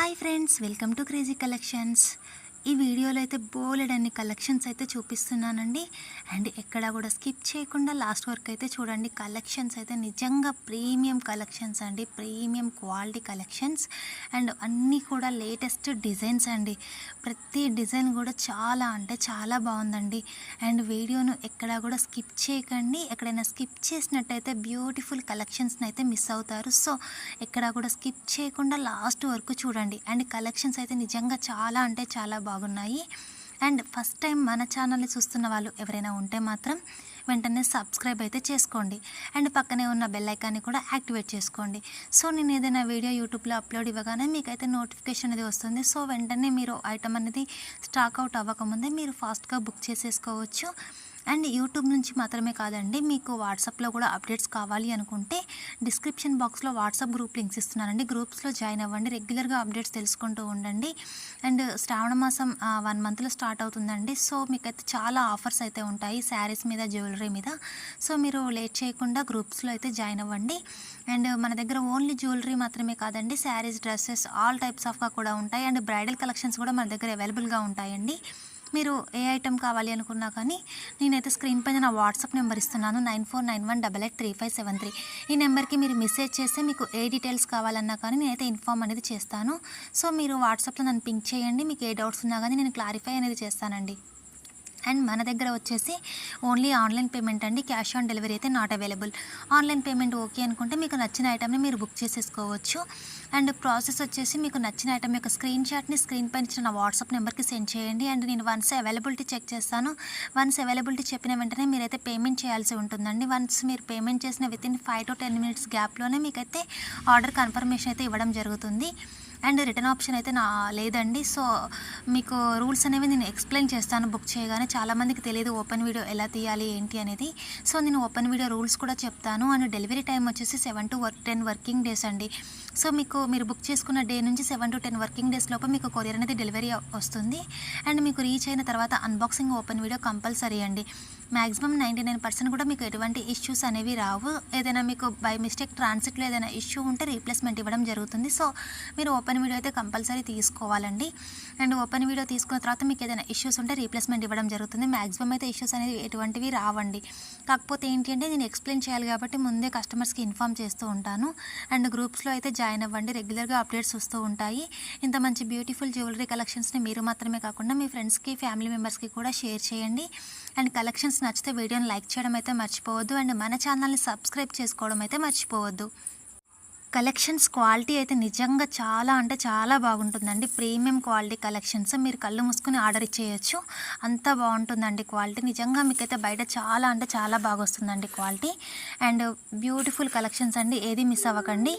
Hi friends, welcome to Crazy Collections. ఈ వీడియోలో అయితే బోలెడన్ని కలెక్షన్స్ అయితే చూపిస్తున్నానండి. అండ్ ఎక్కడ కూడా స్కిప్ చేయకుండా లాస్ట్ వరకు అయితే చూడండి. కలెక్షన్స్ అయితే నిజంగా ప్రీమియం కలెక్షన్స్ అండి. Premium quality collections. అండ్ అన్నీ కూడా లేటెస్ట్ డిజైన్స్ అండి. ప్రతి డిజైన్ కూడా చాలా అంటే చాలా బాగుందండి. అండ్ వీడియోను ఎక్కడ కూడా స్కిప్ చేయకండి. ఎక్కడైనా స్కిప్ చేసినట్టయితే బ్యూటిఫుల్ కలెక్షన్స్ని అయితే మిస్ అవుతారు. సో ఎక్కడ కూడా స్కిప్ చేయకుండా లాస్ట్ వరకు చూడండి. అండ్ కలెక్షన్స్ అయితే నిజంగా చాలా అంటే చాలా బాగుంది బాగున్నాయి. అండ్ ఫస్ట్ టైం మన ఛానల్ని చూస్తున్న వాళ్ళు ఎవరైనా ఉంటే మాత్రం వెంటనే సబ్స్క్రైబ్ అయితే చేసుకోండి. అండ్ పక్కనే ఉన్న బెల్ ఐకాన్ని కూడా యాక్టివేట్ చేసుకోండి. సో నేను ఏదైనా వీడియో యూట్యూబ్లో అప్లోడ్ ఇవ్వగానే మీకైతే నోటిఫికేషన్ అనేది వస్తుంది. సో వెంటనే మీరు ఐటమ్ అనేది స్టాక్ అవుట్ అవ్వకముందే మీరు ఫాస్ట్గా బుక్ చేసేసుకోవచ్చు. అండ్ యూట్యూబ్ నుంచి మాత్రమే కాదండి మీకు వాట్సాప్లో కూడా అప్డేట్స్ కావాలి అనుకుంటే డిస్క్రిప్షన్ బాక్స్లో వాట్సాప్ గ్రూప్ లింక్స్ ఇస్తున్నానండి. గ్రూప్స్లో జాయిన్ అవ్వండి రెగ్యులర్గా అప్డేట్స్ తెలుసుకుంటూ ఉండండి. అండ్ శ్రావణ మాసం వన్ మంత్లో స్టార్ట్ అవుతుందండి. సో మీకైతే చాలా ఆఫర్స్ అయితే ఉంటాయి శారీస్ మీద జ్యువెలరీ మీద. సో మీరు లేట్ చేయకుండా గ్రూప్స్లో అయితే జాయిన్ అవ్వండి. అండ్ మన దగ్గర ఓన్లీ జ్యువెలరీ మాత్రమే కాదండి శారీస్ డ్రెస్సెస్ ఆల్ టైప్స్ ఆఫ్గా కూడా ఉంటాయి. అండ్ బ్రైడల్ కలెక్షన్స్ కూడా మన దగ్గర అవైలబుల్గా ఉంటాయండి. మీరు ఏ ఐటెం కావాలి అనుకున్నా కానీ నేనైతే స్క్రీన్ పైన నా వాట్సాప్ నెంబర్ ఇస్తున్నాను nine four nine one double eight three five seven three. ఈ నెంబర్కి మీరు మెసేజ్ చేస్తే మీకు ఏ డీటెయిల్స్ కావాలన్నా కానీ నేనైతే ఇన్ఫామ్ అనేది చేస్తాను. సో మీరు వాట్సాప్లో నన్ను పింక్ చేయండి మీకు ఏ డౌట్స్ ఉన్నా కానీ నేను క్లారిఫై అనేది చేస్తానండి. అండ్ మన దగ్గర వచ్చేసి ఓన్లీ ఆన్లైన్ పేమెంట్ అండి క్యాష్ ఆన్ డెలివరీ అయితే not available. Online payment okay అనుకుంటే మీకు నచ్చిన ఐటమ్ని మీరు బుక్ చేసేసుకోవచ్చు. అండ్ ప్రాసెస్ వచ్చేసి మీకు నచ్చిన ఐటమ్ యొక్క స్క్రీన్ షాట్ని స్క్రీన్ పైన ఇచ్చిన నా వాట్సాప్ నెంబర్కి సెండ్ చేయండి. అండ్ నేను వన్స్ అవైలబిలిటీ చెక్ చేస్తాను. వన్స్ అవైలబిలిటీ చెప్పిన వెంటనే మీరైతే పేమెంట్ చేయాల్సి ఉంటుందండి. వన్స్ మీరు పేమెంట్ చేసిన within five to ten minutes గ్యాప్లోనే మీకైతే ఆర్డర్ కన్ఫర్మేషన్ అయితే ఇవ్వడం జరుగుతుంది. అండ్ రిటర్న్ ఆప్షన్ అయితే నా లేదండి. సో మీకు రూల్స్ అనేవి నేను ఎక్స్ప్లెయిన్ చేస్తాను. బుక్ చేయగానే చాలామందికి తెలియదు ఓపెన్ వీడియో ఎలా తీయాలి ఏంటి అనేది. సో నేను ఓపెన్ వీడియో రూల్స్ కూడా చెప్తాను. అండ్ డెలివరీ టైం వచ్చేసి seven to work ten working days అండి. సో మీకు మీరు బుక్ చేసుకున్న డే నుంచి seven to ten working days లోపు మీకు కొరియర్ అనేది డెలివరీ వస్తుంది. అండ్ మీకు రీచ్ అయిన తర్వాత అన్బాక్సింగ్ ఓపెన్ వీడియో కంపల్సరీ అండి. మ్యాక్సిమం నైంటీ నైన్ పర్సెంట్ కూడా మీకు ఎటువంటి ఇష్యూస్ అనేవి రావు. ఏదైనా మీకు బై మిస్టేక్ ట్రాన్సిట్లో ఏదైనా ఇష్యూ ఉంటే రీప్లేస్మెంట్ ఇవ్వడం జరుగుతుంది. సో మీరు ఓపెన్ వీడియో అయితే కంపల్సరీ తీసుకోవాలండి. అండ్ ఓపెన్ వీడియో తీసుకున్న తర్వాత మీకు ఏదైనా ఇష్యూస్ ఉంటే రీప్లేస్మెంట్ ఇవ్వడం జరుగుతుంది. మ్యాక్సిమం అయితే ఇష్యూస్ అనేవి ఎటువంటివి రావండి. కాకపోతే ఏంటి అంటే నేను ఎక్స్ప్లెయిన్ చేయాలి కాబట్టి ముందే కస్టమర్స్కి ఇన్ఫామ్ చేస్తూ ఉంటాను. అండ్ గ్రూప్స్లో అయితే జాయిన్ అవ్వండి. రెగ్యులర్గా అప్డేట్స్ వస్తూ ఉంటాయి. ఇంత మంచి బ్యూటిఫుల్ జ్యువెలరీ కలెక్షన్స్ని మీరు మాత్రమే కాకుండా మీ ఫ్రెండ్స్కి ఫ్యామిలీ మెంబర్స్కి కూడా షేర్ చేయండి. అండ్ కలెక్షన్స్ నచ్చితే వీడియోని లైక్ చేయడం అయితే మర్చిపోవద్దు అండ్ మన ఛానల్ని సబ్స్క్రైబ్ చేసుకోవడం అయితే మర్చిపోవద్దు. కలెక్షన్స్ క్వాలిటీ అయితే నిజంగా చాలా అంటే చాలా బాగుంటుందండి. ప్రీమియం క్వాలిటీ కలెక్షన్స్ మీరు కళ్ళు మూసుకొని ఆర్డర్ ఇచ్చేయచ్చు. అంత బాగుంటుందండి క్వాలిటీ. నిజంగా మీకైతే బయట చాలా అంటే చాలా బాగా వస్తుందండి క్వాలిటీ. అండ్ బ్యూటిఫుల్ కలెక్షన్స్ అండి. ఏది మిస్ అవ్వకండి.